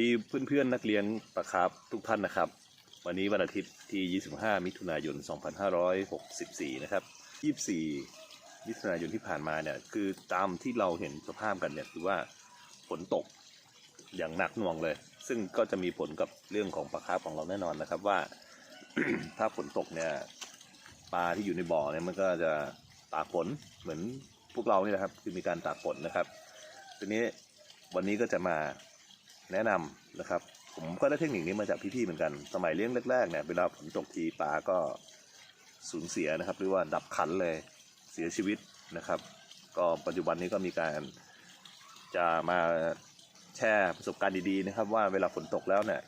ดีเพื่อนๆนนักเรียนประครับทุกท่านนะครับ วันนี้วันอาทิตย์ที่ 25 มิถุนายน 2564 นะครับ 24 มิถุนายนที่ผ่านมาเนี่ยคือตามที่เราเห็นสภาพกันเนี่ยคือว่าฝนตกอย่างหนักหน่วงเลย ซึ่งก็จะมีผลกับเรื่องของปลาคาร์ฟของเราแน่นอนนะครับว่า ถ้าฝนตกเนี่ยปลาที่อยู่ในบ่อเนี่ยมันก็จะตากฝนเหมือนพวกเรานี่นะครับ คือมีการตากฝนนะครับทีนี้วันนี้ก็จะมา แนะนำนะครับ ผมก็ได้เทคนิคนี้มาจากพี่ๆเหมือนกัน สมัยเลี้ยงแรกๆเนี่ยเวลาฝนตกทีปลาก็สูญเสียนะครับหรือว่าดับขันเลยเสียชีวิตนะครับ ก็ปัจจุบันนี้ก็มีการจะมาแชร์ประสบการณ์ดีๆนะครับ ว่าเวลาฝนตกแล้วเนี่ย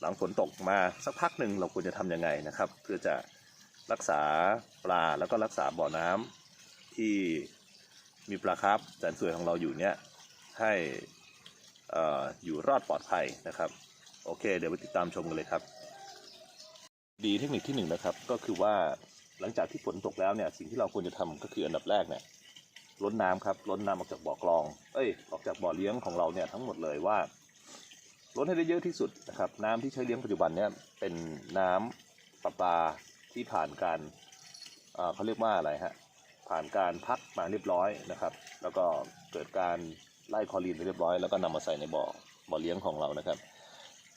หลังฝนตกมาสักพักหนึ่งเราควรจะทำยังไงนะครับ เพื่อจะรักษาปลาแล้วก็รักษาบ่อน้ำที่มีปลาคร์ฟแสนสวยของเราอยู่เนี่ยให้ ออยู่รอดปลอดภัยนะครับ โอเค เดี๋ยวไปติดตามชมกันเลยครับ ดีเทคนิคที่หนึ่งนะครับก็คือว่าหลังจากที่ฝนตกแล้วเนี่ยสิ่งที่เราควรจะทำก็คืออันดับแรกเนี่ยล้นน้ำครับล้นน้ำออกจากบ่อกรอง เอ้ย ออกจากบ่อเลี้ยงของเราเนี่ยทั้งหมดเลยว่าล้นให้ได้เยอะที่สุดนะครับ น้ำที่ใช้เลี้ยงปัจจุบันเนี่ยเป็นน้ำประปาที่ผ่านการเขาเรียกว่าอะไรฮะผ่านการพักมาเรียบร้อยนะครับ แล้วก็เกิดการ ไล่คลอรีนไปเรียบร้อยแล้วก็นำมาใส่ในบ่อบ่อเลี้ยงของเรานะครับ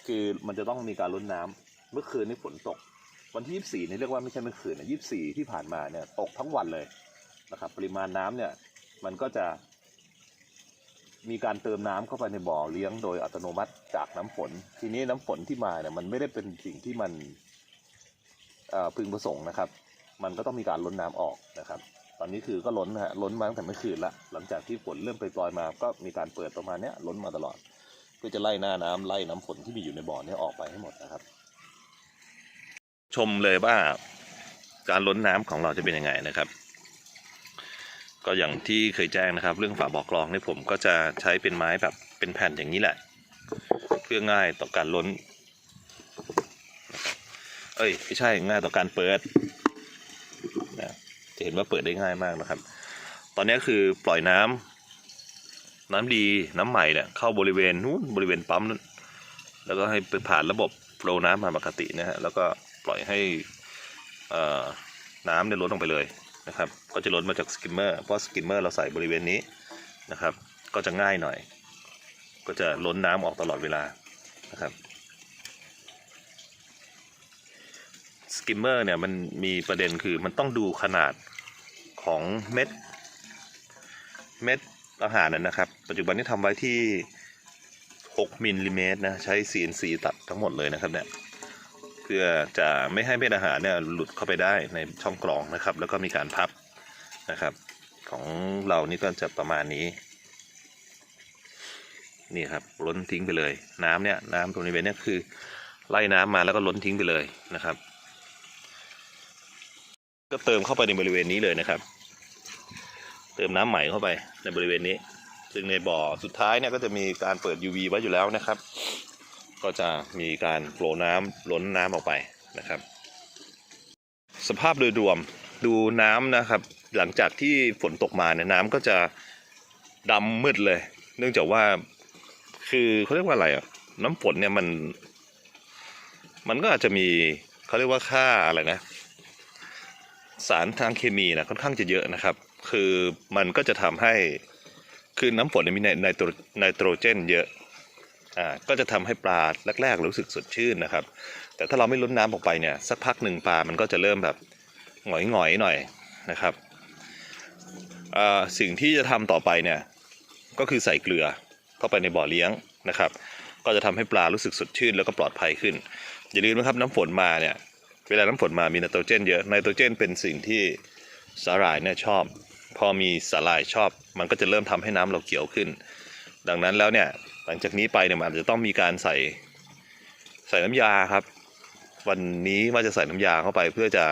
คือมันจะต้องมีการล้นน้ำเมื่อคืนนี้ฝนตก วันที่ 24นี่เรียกว่าไม่ใช่เมื่อคืนนะ24 ที่ผ่านมาเนี่ยตกทั้งวันเลยนะครับ ปริมาณน้ำเนี่ยมันก็จะ มีการเติมน้ำเข้าไปในบ่อเลี้ยงโดยอัตโนมัติจากน้ำฝน ทีนี้น้ำฝนที่มาเนี่ยมันไม่ได้เป็นสิ่งที่มันพึงประสงค์นะครับ มันก็ต้องมีการล้นน้ำออกนะครับ ตอนนี้คือก็ล้นนะฮะล้นมาตั้งแต่เมื่อคืนละหลังจากที่ฝนเริ่มปล่อยมา ก็มีการเปิดประมาณเนี้ยล้นมาตลอดเพื่อจะไล่หน้าน้ำไล่น้ำฝนที่มีอยู่ในบ่อเนี้ออกไปให้หมดนะครับ ชมเลยว่าการล้นน้ำของเราจะเป็นยังไงนะครับ ก็อย่างที่เคยแจ้งนะครับ เรื่องฝาบ่อกรองนี่ผมก็จะใช้เป็นไม้แบบเป็นแผ่นอย่างนี้แหละ เพื่อง่ายต่อการล้น เอ้ยไม่ใช่ง่ายต่อการเปิดนะ จะเห็นว่าเปิดได้ง่ายมากนะครับ ตอนนี้คือปล่อยน้ำน้ำดีน้ำใหม่เนี่ยเข้าบริเวณนู้นบริเวณปั๊มนู้นแล้วก็ให้ไปผ่านระบบโฟล์น้ำมาปกตินะฮะแล้วก็ปล่อยให้น้ำเนี่ยล้นลงไปเลยนะครับ ก็จะล้นมาจากสกิมเมอร์เพราะสกิมเมอร์เราใส่บริเวณนี้นะครับ ก็จะง่ายหน่อย ก็จะล้นน้ำออกตลอดเวลานะครับ สกิมเมอร์เนี่ยมันมีประเด็นคือมันต้องดูขนาดของเม็ด เม็ดอาหารนั้นนะครับ ปัจจุบันนี้ทำไว้ที่ 6มิลลิเมตรนะ ใช้ CNC ตัดทั้งหมดเลยนะครับเนี่ยเพื่อจะไม่ให้เม็ดอาหารเนี่ยหลุดเข้าไปได้ในช่องกรองนะครับ แล้วก็มีการพับนะครับ ของเรานี่ก็จะประมาณนี้ นี่ครับล้นทิ้งไปเลย น้ำเนี่ยน้ำตรงนี้เเนี่ยคือไล่น้ำมาแล้วก็ล้นทิ้งไปเลยนะครับ ก็เติมเข้าไปในบริเวณนี้เลยนะครับ เติมน้ำใหม่เข้าไปในบริเวณนี้ ซึ่งในบ่อสุดท้ายเนี่ยก็จะมีการเปิด UV ไว้อยู่แล้วนะครับ ก็จะมีการโฟลว์น้ำล้นน้ำออกไปนะครับ สภาพโดยรวมดูน้ำนะครับ หลังจากที่ฝนตกมาเนี่ยน้ำก็จะดำมืดเลย เนื่องจากว่าคือเขาเรียกว่าอะไรอะน้ำฝนเนี่ยมัน มันก็อาจจะมีเขาเรียกว่าค่าอะไรนะ สารทางเคมีนะค่อนข้างจะเยอะนะครับ คือมันก็จะทำให้คือน้ำฝนมีไนไนโตรไนโตรเจนเยอะอ่าก็จะทำให้ปลาแรก ๆ รู้สึกสดชื่นนะครับ แต่ถ้าเราไม่ล้นน้ำออกไปเนี่ยสักพักหนึ่งปลามันก็จะเริ่มแบบหงอยๆหน่อยนะครับอ่าสิ่งที่จะทำต่อไปเนี่ยก็คือใส่เกลือเข้าไปในบ่อเลี้ยงนะครับ ก็จะทำให้ปลารู้สึกสดชื่นแล้วก็ปลอดภัยขึ้น อย่าลืมนะครับน้ำฝนมาเนี่ย เวลาน้ำฝนมามีไนโตรเจนเยอะไนโตรเจนเป็นสิ่งที่สาหร่ายเนี่ยชอบ พอมีสาหร่ายชอบ มันก็จะเริ่มทำให้น้ำเราเขียวขึ้น ดังนั้นแล้วเนี่ยหลังจากนี้ไปเนี่ยมันอาจจะต้องมีการใส่ใส่น้ำยาครับ วันนี้ว่าจะใส่น้ำยาเข้าไปเพื่อจะ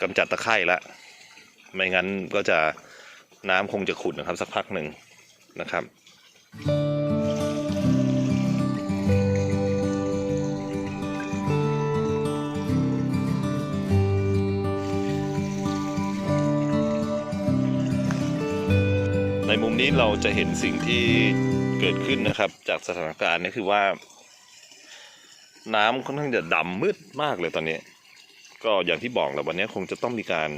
กำจัดตะไคร่ละไม่งั้นก็จะน้ำคงจะขุ่นนะครับสักพักหนึ่งนะครับ ในมุมนี้เราจะเห็นสิ่งที่เกิดขึ้นนะครับ จากสถานการณ์นี้คือว่า น้ำค่อนข้างจะดำมืดมากเลยตอนนี้ ก็อย่างที่บอกและวันนี้คงจะต้องมีการ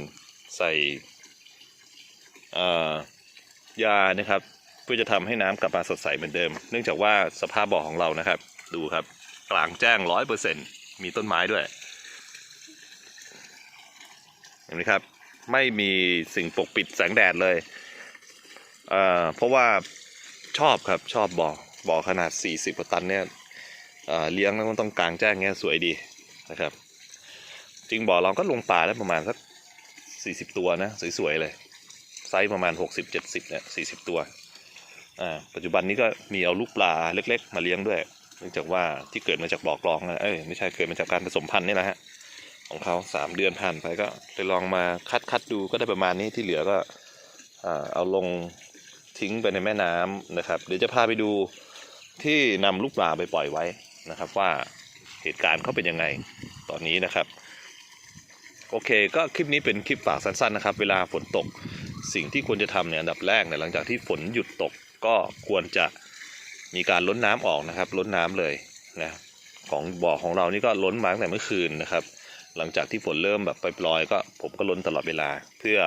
ใส่ยานะครับ เพื่อจะทำให้น้ำกลับมาสดใสเหมือนเดิม เนื่องจากว่าสภาพบ่อของเรานะครับ ดูครับ กลางแจ้งร้อยเปอร์เซ็นมีต้นไม้ด้วยเห็นไหมครับ ไม่มีสิ่งปกปิดแสงแดดเลย อ่อเพราะว่าชอบครับชอบบ่อบ่อขนาด 40กว่าตันเนี่ยเอ่อเลี้ยงแล้วมันต้องกลางแจ้งเงี้ยสวยดีนะครับ จริงบ่อเราก็ลงปลาได้ประมาณสัก 40 ตัวนะสวยๆเลยไซส์ประมาณ 60-70เนี่ย40 ตัวอ่าปัจจุบันนี้ก็มีเอาลูกปลาเล็ก ๆ มาเลี้ยงด้วยเนื่องจากว่าที่เกิดมาจากบ่อกรองนะเอ้ยไม่ใช่เกิดมาจากการผสมพันธุ์นี่แหละฮะของเขาสามเดือนผ่านไปก็เลยลองมาคัดคัดดูก็ได้ประมาณนี้ที่เหลือก็เอาลง ทิ้งไปในแม่น้ำนะครับ เดี๋ยวจะพาไปดูที่นำลูกปลาไปปล่อยไว้นะครับ ว่าเหตุการณ์เขาเป็นยังไงตอนนี้นะครับ โอเค ก็คลิปนี้เป็นคลิปฝากสั้นๆนะครับ เวลาฝนตกสิ่งที่ควรจะทำเนี่ยอันดับแรกเนี่ยหลังจากที่ฝนหยุดตกก็ควรจะมีการล้นน้ำออกนะครับ ล้นน้ำเลยนะของบ่อของเรานี่ก็ล้นมาตั้งแต่เมื่อคืนนะครับ หลังจากที่ฝนเริ่มแบบปล่อยๆก็ผมก็ล้นตลอดเวลาเพื่อ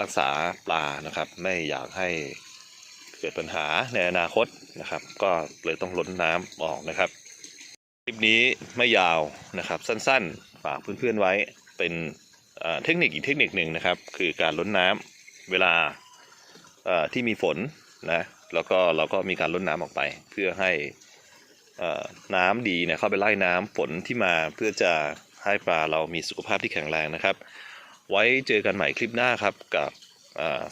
รักษาปลานะครับ ไม่อยากให้ เกิดปัญหาในอนาคตนะครับ ก็เลยต้องล้นน้ำออกนะครับ คลิปนี้ไม่ยาวนะครับ สั้นๆ ฝากเพื่อนๆไว้เป็นเทคนิคอีกเทคนิคหนึ่งนะครับ คือการล้นน้ำเวลาที่มีฝนนะแล้วก็เราก็มีการล้นน้ำออกไป เพื่อให้น้ำดีเนี่ยเข้าไปไล่น้ำฝนที่มาเพื่อจะให้ปลาเรามีสุขภาพที่แข็งแรงนะครับ ไว้เจอกันใหม่คลิปหน้าครับกับ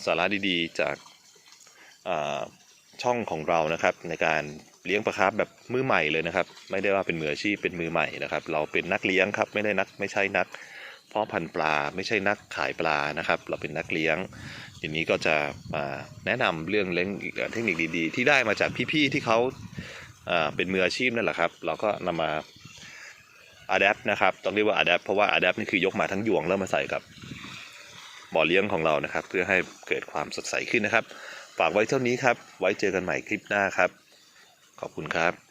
สาระดีๆ จาก ช่องของเรานะครับ ในการเลี้ยงปลาคาร์ฟแบบมือใหม่เลยนะครับ ไม่ได้ว่าเป็นมืออาชีพเป็นมือใหม่นะครับ เราเป็นนักเลี้ยงครับไม่ได้นักไม่ใช่นักเพาะพันธุ์ปลาไม่ใช่นักขายปลานะครับ เราเป็นนักเลี้ยงทีนี้ก็จะมาแนะนำเรื่องเลี้ยงเทคนิคดีๆ ที่ได้มาจากพี่ๆที่เขาเป็นมืออาชีพนั่นแหละครับ เราก็นำมา adapt นะครับต้องเรียกว่า adapt เพราะว่า adapt นี่คือยกมาทั้งยวงแล้วมาใส่กับบ่อเลี้ยงของเรานะครับ เพื่อให้เกิดความสดใสขึ้นนะครับ ฝากไว้เท่านี้ครับ ไว้เจอกันใหม่คลิปหน้าครับ ขอบคุณครับ